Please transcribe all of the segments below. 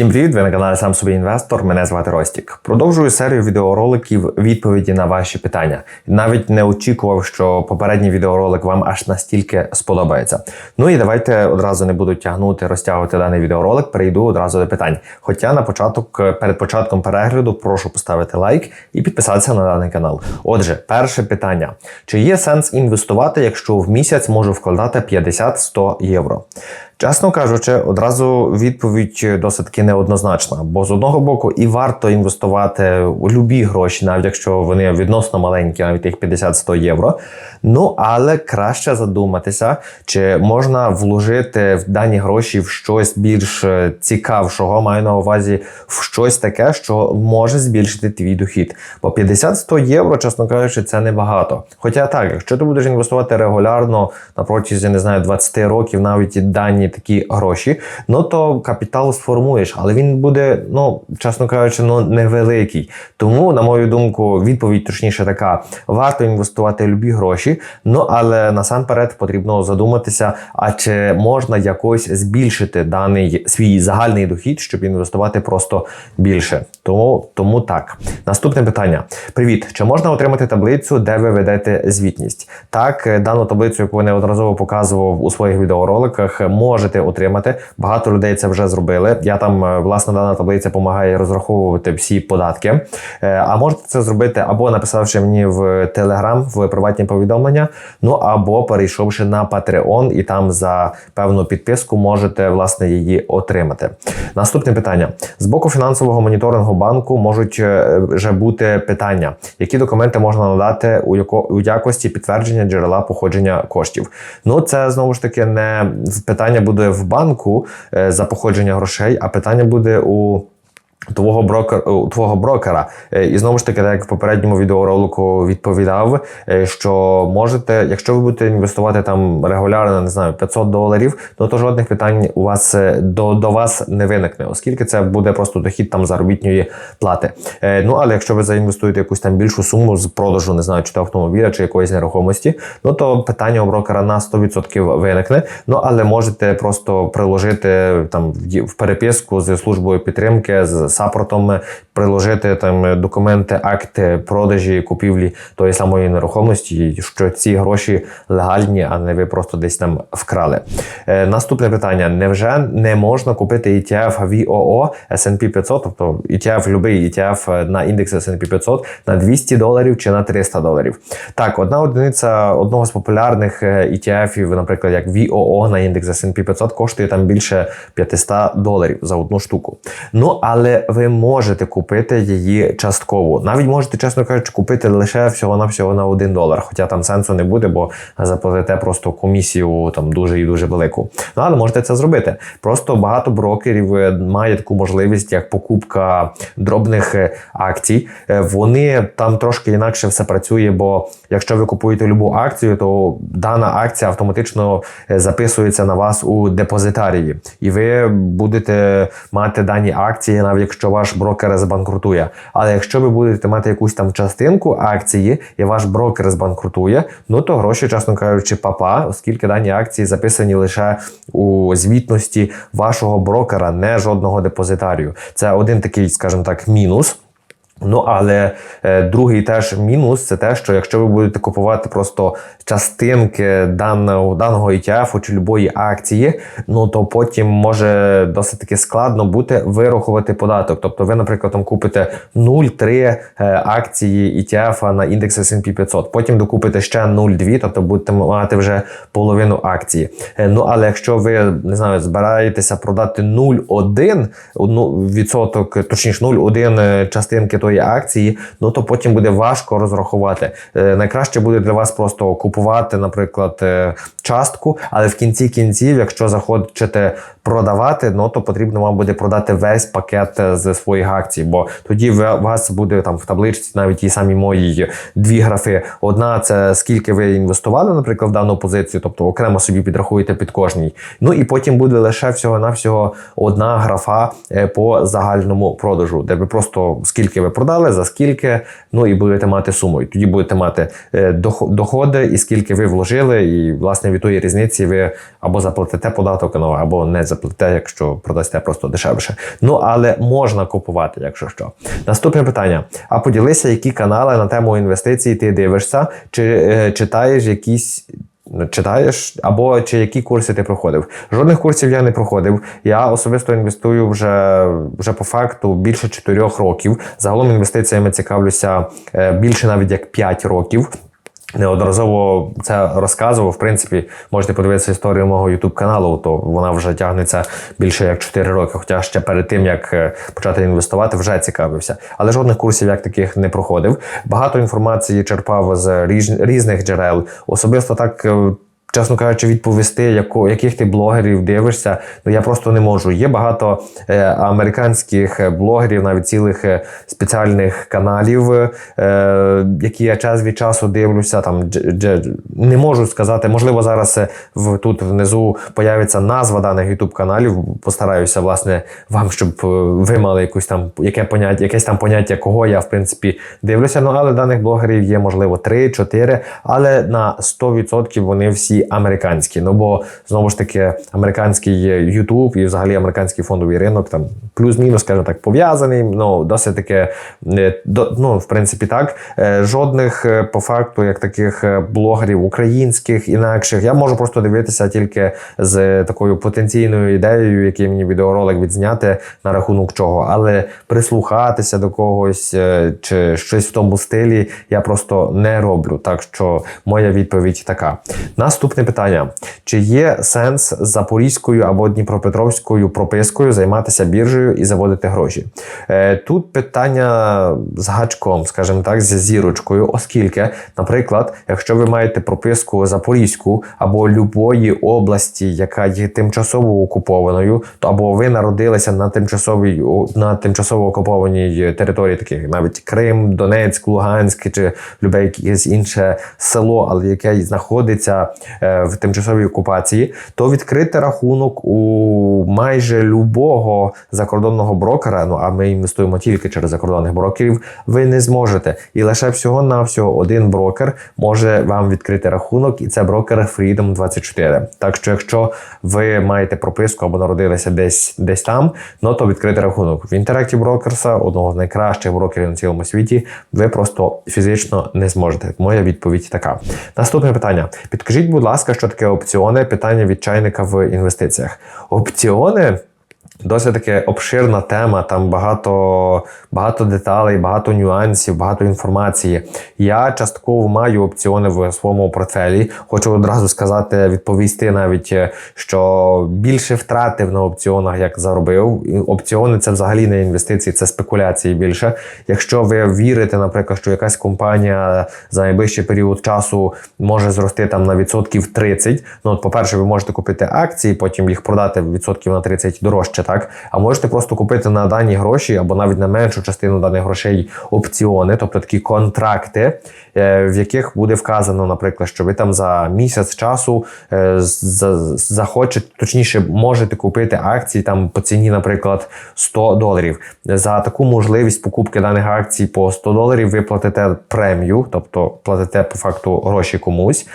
Всім привіт! Ви на каналі Сам собі інвестор. Мене звати Ростік. Продовжую серію відеороликів відповіді на ваші питання. Навіть не очікував, що попередній відеоролик вам аж настільки сподобається. Ну і давайте одразу не буду тягнути, розтягувати даний відеоролик. Перейду одразу до питань. Хоча на початок, перед початком перегляду, прошу поставити лайк і підписатися на даний канал. Отже, перше питання: чи є сенс інвестувати, якщо в місяць можу вкладати 50-100 євро? Чесно кажучи, одразу відповідь досить таки неоднозначна. Бо з одного боку і варто інвестувати у любі гроші, навіть якщо вони відносно маленькі, навіть тих 50-100 євро. Ну але краще задуматися, чи можна вложити в дані гроші в щось більш е, цікавшого, маю на увазі в щось таке, що може збільшити твій дохід. Бо 50-100 євро, чесно кажучи, це небагато. Хоча так, якщо ти будеш інвестувати регулярно на протязі не знаю 20 років, навіть дані такі гроші, ну то капітал сформуєш, але він буде, ну чесно кажучи, ну невеликий. Тому, на мою думку, відповідь точніше така: варто інвестувати любі гроші. Ну але насамперед потрібно задуматися, а чи можна якось збільшити даний свій загальний дохід, щоб інвестувати просто більше. Тому, Тому так. Наступне питання: привіт! Чи можна отримати таблицю, де ви ведете звітність? Так, дану таблицю, яку я неодноразово показував у своїх відеороликах, можете отримати. Багато людей це вже зробили. Я там, е, власне, дана таблиця допомагає розраховувати всі податки. Е, а можете це зробити або написавши мені в Telegram, в приватні повідомлення, ну або перейшовши на Patreon і там за певну підписку можете власне її отримати. Наступне питання: з боку фінансового моніторингу банку можуть е, вже бути питання, які документи можна надати у яко у якості підтвердження джерела походження коштів. Ну це знову ж таки не питання буде в банку е, за походження грошей, а питання буде у Твого брокер, твого брокера. Е, і знову ж таки, так як в попередньому відеоролику відповідав, е, що можете, якщо ви будете інвестувати там регулярно, не знаю, 500 доларів, то, то жодних питань у вас е, до до вас не виникне, оскільки це буде просто дохід там заробітної плати. Ну але якщо ви заінвестуєте якусь там більшу суму з продажу, не знаю, чи то автомобіля, чи якоїсь нерухомості, ну то питання у брокера на 100% виникне. Ну але можете просто приложити там в переписку з службою підтримки. з саппортом приложити там документи, акти продажі, купівлі тої самої нерухомості, що ці гроші легальні, а не ви просто десь там вкрали. Е, Наступне питання: невже не можна купити ETF VOO S&P 500, тобто ETF, любий ETF на індекс S&P 500 на 200 доларів чи на 300 доларів? Так, одна одиниця одного з популярних ETF, наприклад, як VOO на індекс S&P 500 коштує там більше 500 доларів за одну штуку. Ну, але ви можете купити її частково. Навіть можете, чесно кажучи, купити лише всього-навсього на 1 долар. Хоча там сенсу не буде, бо заплатите просто комісію там дуже і дуже велику. Ну, але можете це зробити. Просто багато брокерів е, має таку можливість, як покупка дробних е, акцій. Е, вони там трошки інакше все працює, бо якщо ви купуєте любу акцію, то дана акція автоматично записується на вас у депозитарії, і ви будете мати дані акції навіть якщо ваш брокер збанкрутує. Але якщо ви будете мати якусь там частинку акції, і ваш брокер збанкрутує, ну то гроші, чесно кажучи, папа, оскільки дані акції записані лише у звітності вашого брокера, не жодного депозитарію. Це один такий, скажімо так, мінус. Ну, але е, другий теж мінус це те, що якщо ви будете купувати просто частинки даного даного ETF чи любої акції, ну то потім може досить таки складно бути вирахувати податок. Тобто, ви, наприклад, там купите 0,3 е, акції ETF на індекс S&P 500, потім докупите ще 0,2, тобто будете мати вже половину акції. Е, ну, але якщо ви не знаю, збираєтеся продати 0,1 відсоток, точніше 0,1 е, частинки то свої акції, ну то потім буде важко розрахувати. Е, найкраще буде для вас просто купувати, наприклад, е, частку, але в кінці кінців, якщо захочете продавати, ну то потрібно вам буде продати весь пакет е, з своїх акцій, бо тоді у вас буде там в табличці навіть ті самі мої дві графи. Одна це скільки ви інвестували, наприклад, в дану позицію, тобто окремо собі підрахуєте під кожній. Ну і потім буде лише всього-навсього одна графа по загальному продажу, де ви просто скільки ви продали, за скільки, ну і будете мати суму. І тоді будете мати е, доходи, і скільки ви вложили, і власне від тої різниці ви або заплатите податок, або не заплатите, якщо продасте просто дешевше. Ну але можна купувати, якщо що. Наступне питання: а поділися, які канали на тему інвестицій ти дивишся, чи е, читаєш якісь. Читаєш або чи які курси ти проходив? Жодних курсів я не проходив. Я особисто інвестую вже вже по факту більше 4 років. Загалом інвестиціями цікавлюся е, більше навіть як 5 років. Неодноразово це розказував. В принципі, можете подивитися історію мого youtube каналу, то вона вже тягнеться більше як 4 роки. Хоча ще перед тим як е, почати інвестувати, вже цікавився. Але жодних курсів як таких не проходив. Багато інформації черпав з різних джерел. Особисто так. Чесно кажучи, відповісти, яко, яких ти блогерів дивишся, ну я просто не можу. Є багато е, американських е, блогерів, навіть цілих е, спеціальних каналів, е, які я час від часу дивлюся. Там дж, дж, не можу сказати, можливо, зараз е, в тут внизу появиться назва даних youtube каналів. Постараюся, власне, вам, щоб е, ви мали якусь там яке поняття, якесь там поняття, кого я в принципі дивлюся. Ну але даних блогерів є можливо 3-4, але на 100% вони всі американські. Ну бо знову ж таки американський YouTube і взагалі американський фондовий ринок там плюс-мінус, скажімо так, пов'язаний. Ну досить таки е, до- ну, в принципі, так. Е, Жодних е, по факту, як таких е, блогерів українських інакших. Я можу просто дивитися тільки з такою потенційною ідеєю, який мені відеоролик відзняти на рахунок чого, але прислухатися до когось чи щось в тому стилі я просто не роблю. Так що моя відповідь така. Наступне питання: чи є сенс запорізькою або дніпропетровською пропискою займатися біржею і заводити гроші? Е, Тут питання з гачком, скажімо так, з зірочкою, оскільки, наприклад, якщо ви маєте прописку запорізьку або любої області, яка є тимчасово окупованою, то або ви народилися на тимчасовій на тимчасово окупованій території, таких навіть Крим, Донецьк, Луганськ чи любе якесь інше село, але яке знаходиться в тимчасовій окупації, то відкрити рахунок у майже любого закордонного брокера. Ну а ми інвестуємо тільки через закордонних брокерів. Ви не зможете. І лише всього на всього один брокер може вам відкрити рахунок, і це брокер Freedom 24. Так що, якщо ви маєте прописку або народилися десь десь там, ну то відкрити рахунок в Interactive Brokers, одного з найкращих брокерів на цілому світі, ви просто фізично не зможете. Моя відповідь така. Наступне питання: підкажіть, будь ласка, що таке опціони? Питання від чайника в інвестиціях. Опціони. Досить таки обширна тема, там багато, багато деталей, багато нюансів, багато інформації. Я частково маю опціони в своєму портфелі. Хочу одразу сказати, відповісти навіть, е, що більше втратив на опціонах, як заробив. Опціони це взагалі не інвестиції, це спекуляції більше. Якщо ви вірите, наприклад, що якась компанія за найближчий період часу може зрости там на відсотків 30, ну от, по-перше, ви можете купити акції, потім їх продати відсотків на 30 дорожче, так? А можете просто купити на дані гроші або навіть на меншу частину даних грошей опціони, тобто такі контракти, е, в яких буде вказано, наприклад, що ви там за місяць часу е, захочете, точніше, можете купити акції там по ціні, наприклад, 100 доларів. За таку можливість покупки даних акцій по 100 доларів ви платите премію, тобто платите по факту гроші комусь.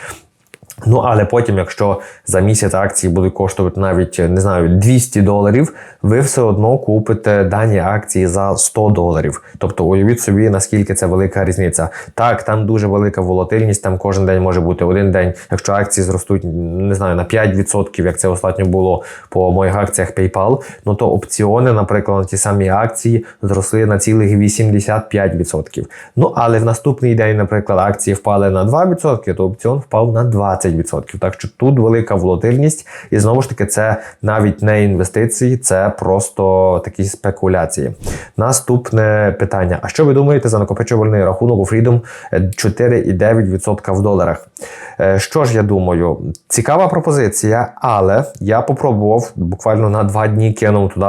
Ну, але потім, якщо за місяць акції будуть коштувати навіть не знаю 200 доларів, ви все одно купите дані акції за 100 доларів. Тобто уявіть собі, наскільки це велика різниця. Так, там дуже велика волатильність, там кожен день може бути один день. Якщо акції зростуть, не знаю, на 5%, як це остатньо було по моїх акціях PayPal, ну то опціони, наприклад, на ті самі акції зросли на цілих 85%. Ну, але в наступний день, наприклад, акції впали на 2%, то опціон впав на 20%. Так що тут велика волатильність, і знову ж таки, це навіть не інвестиції, це просто такі спекуляції. Наступне питання: а що ви думаєте за накопичувальний рахунок у Freedom е, 4,9% в доларах? Е, Що ж я думаю? Цікава пропозиція, але я попробував буквально на два дні кинув туди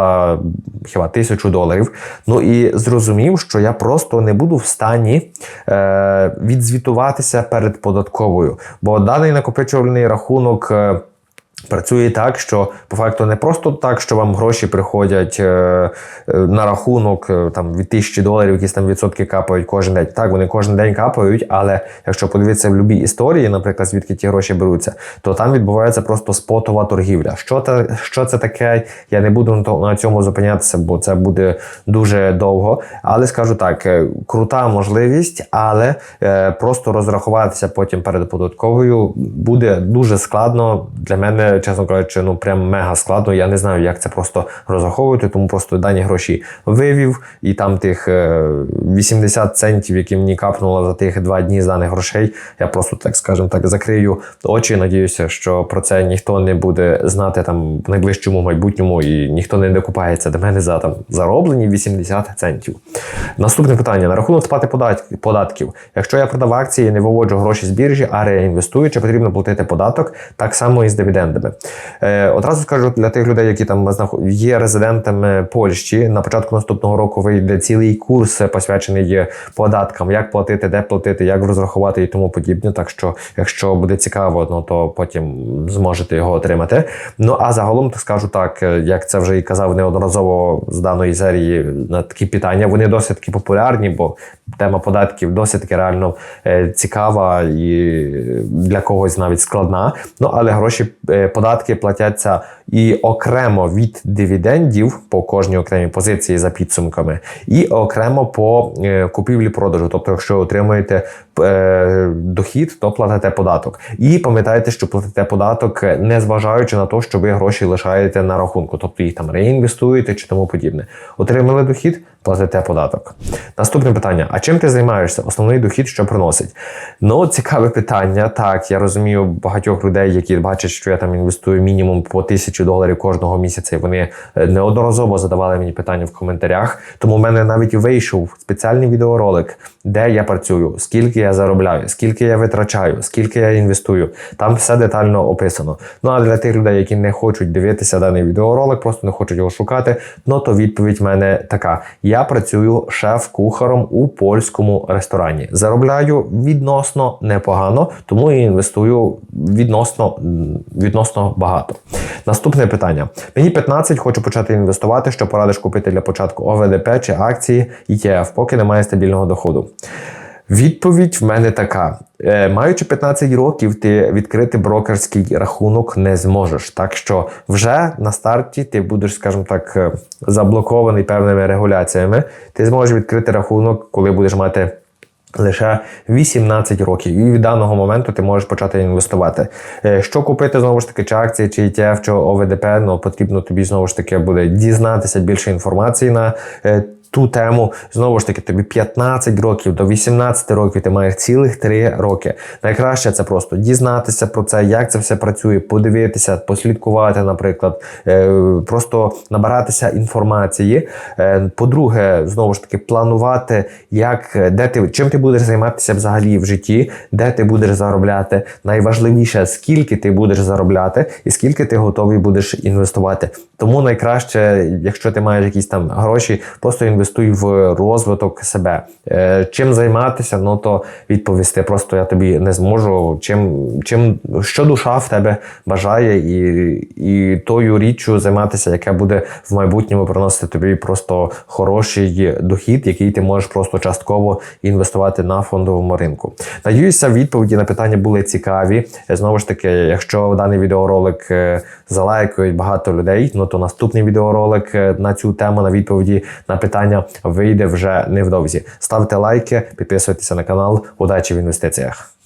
хіба тисячу доларів. Ну і зрозумів, що я просто не буду в стані е, відзвітуватися перед податковою, бо даний накопичувальний рахунок. Працює так, що по факту не просто так, що вам гроші приходять е, е, на рахунок е, там від тисячі доларів, якісь там відсотки капають кожен день. Так, вони кожен день капають, але якщо подивитися в будь-якій історії, наприклад, звідки ті гроші беруться, то там відбувається просто спотова торгівля. Що це, що це таке? Я не буду на цьому зупинятися, бо це буде дуже довго. Але скажу так: крута можливість, але просто розрахуватися потім перед податковою буде дуже складно для мене, чесно кажучи, ну прям мега складно. Я не знаю, як це просто розраховувати, тому просто дані гроші вивів, і там тих е, 80 центів, які мені капнуло за тих два дні з даних грошей, я просто так скажем так закрию очі. Надіюся, що про це ніхто не буде знати там в найближчому майбутньому, і ніхто не докупається до мене за там зароблені 80 центів. Наступне питання: на рахунок сплати податків. Якщо я продав акції, не виводжу гроші з біржі, а реінвестую, чи потрібно платити податок так само і з дивідендами. Е, одразу скажу для тих людей, які там є резидентами Польщі. На початку наступного року вийде цілий курс е, посвячений податкам, як платити, де платити, як розрахувати і тому подібне. Так що, якщо буде цікаво, ну то потім зможете його отримати. Ну а загалом то скажу так, е, як це вже і казав неодноразово з даної серії на такі питання. Вони досить таки популярні, бо тема податків досить таки реально е, цікава і для когось навіть складна. Ну але гроші е, податки платяться і окремо від дивідендів по кожній окремій позиції за підсумками, і окремо по е, купівлі-продажу. Тобто, якщо отримуєте е, дохід, то платите податок. І пам'ятайте, що платите податок, е, не зважаючи на те, що ви гроші лишаєте на рахунку, тобто їх там реінвестуєте чи тому подібне. Отримали дохід, платите податок. Наступне питання: а чим ти займаєшся? Основний дохід, що приносить? Ну, цікаве питання. Так, я розумію багатьох людей, які бачать, що я там інвестую мінімум по тисячу доларів кожного місяця. І вони е, неодноразово задавали мені питання в коментарях. Тому в мене навіть вийшов спеціальний відеоролик, де я працюю, скільки я заробляю, скільки я витрачаю, скільки я інвестую. Там все детально описано. Ну а для тих людей, які не хочуть дивитися даний відеоролик, просто не хочуть його шукати. Ну то відповідь в мене така: я працюю шеф-кухаром у польському ресторані. Заробляю відносно непогано, тому і інвестую відносно, відносно багато. Наступне питання: мені 15, хочу почати інвестувати. Що порадиш купити для початку ОВДП чи акції ETF, поки немає стабільного доходу. Відповідь в мене така: Е, маючи 15 років, ти відкрити брокерський рахунок не зможеш. Так що вже на старті ти будеш, скажімо так, е, заблокований певними регуляціями. Ти зможеш відкрити рахунок, коли будеш мати. Лише 18 років, і від даного моменту ти можеш почати інвестувати. Е, Що купити знову ж таки, чи акції, чи ETF, чи ОВДП, ну потрібно тобі знову ж таки буде дізнатися більше інформації на ту тему. Знову ж таки, тобі 15 років до 18 років ти маєш цілих 3 роки. Найкраще це просто дізнатися про це, як це все працює, подивитися, послідкувати, наприклад, е, просто набиратися інформації. Е, По-друге, знову ж таки, планувати, як де ти чим ти будеш займатися взагалі в житті, де ти будеш заробляти. Найважливіше, скільки ти будеш заробляти і скільки ти готовий будеш інвестувати. Тому найкраще, якщо ти маєш якісь там гроші, просто інвестуй в розвиток себе. Е, Чим займатися, ну то відповісти просто я тобі не зможу. Чим, чим що душа в тебе бажає, і, і тою річчю займатися, яка буде в майбутньому приносити тобі просто хороший дохід, який ти можеш просто частково інвестувати на фондовому ринку. Надіюся, відповіді на питання були цікаві. Знову ж таки, якщо даний відеоролик е, залайкують багато людей, ну то наступний відеоролик е, на цю тему на відповіді на питання вийде вже невдовзі. Ставте лайки, підписуйтеся на канал. Удачі в інвестиціях.